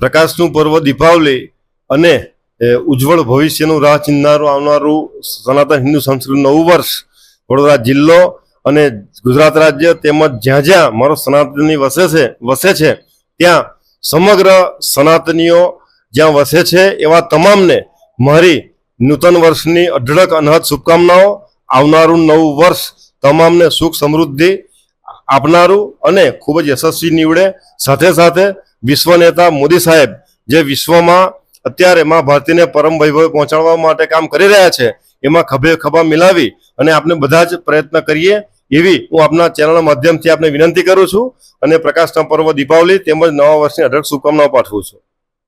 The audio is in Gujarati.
પ્રકાશનું પર્વ દીપાવલી અને ઉજ્જવળ ભવિષ્યનું રાહ ચિંધનારું આવનારું સનાતન હિન્દુ સંસ્કૃત નવું વર્ષ વડોદરા જિલ્લો અને ગુજરાત રાજ્ય તેમજ જ્યાં જ્યાં મારો સનાતની વસે છે વસે છે, ત્યાં સમગ્ર સનાતનીઓ જ્યાં વસે છે, એવા તમામને મારી નૂતન વર્ષની અઢળક અનહદ શુભકામનાઓ, આવનારું નવું વર્ષ તમામને સુખ સમૃદ્ધિ આપનારું અને ખૂબ જ યશસ્વી નીવડે. સાથે સાથે વિશ્વ નેતા મોદી સાહેબ જે વિશ્વમાં અત્યારે માં ભારતીને પરમ વૈભવ પહોંચાડવા માટે કામ કરી રહ્યા છે, એમાં ખભે ખભા મિલાવી અને આપણે બધા જ પ્રયત્ન કરીએ એવી હું આપના ચેનલના માધ્યમથી આપને વિનંતી કરું છું અને પ્રકાશના પર્વ દીપાવલી તેમજ નવા વર્ષની અઢળક શુભકામનાઓ પાઠવું છું.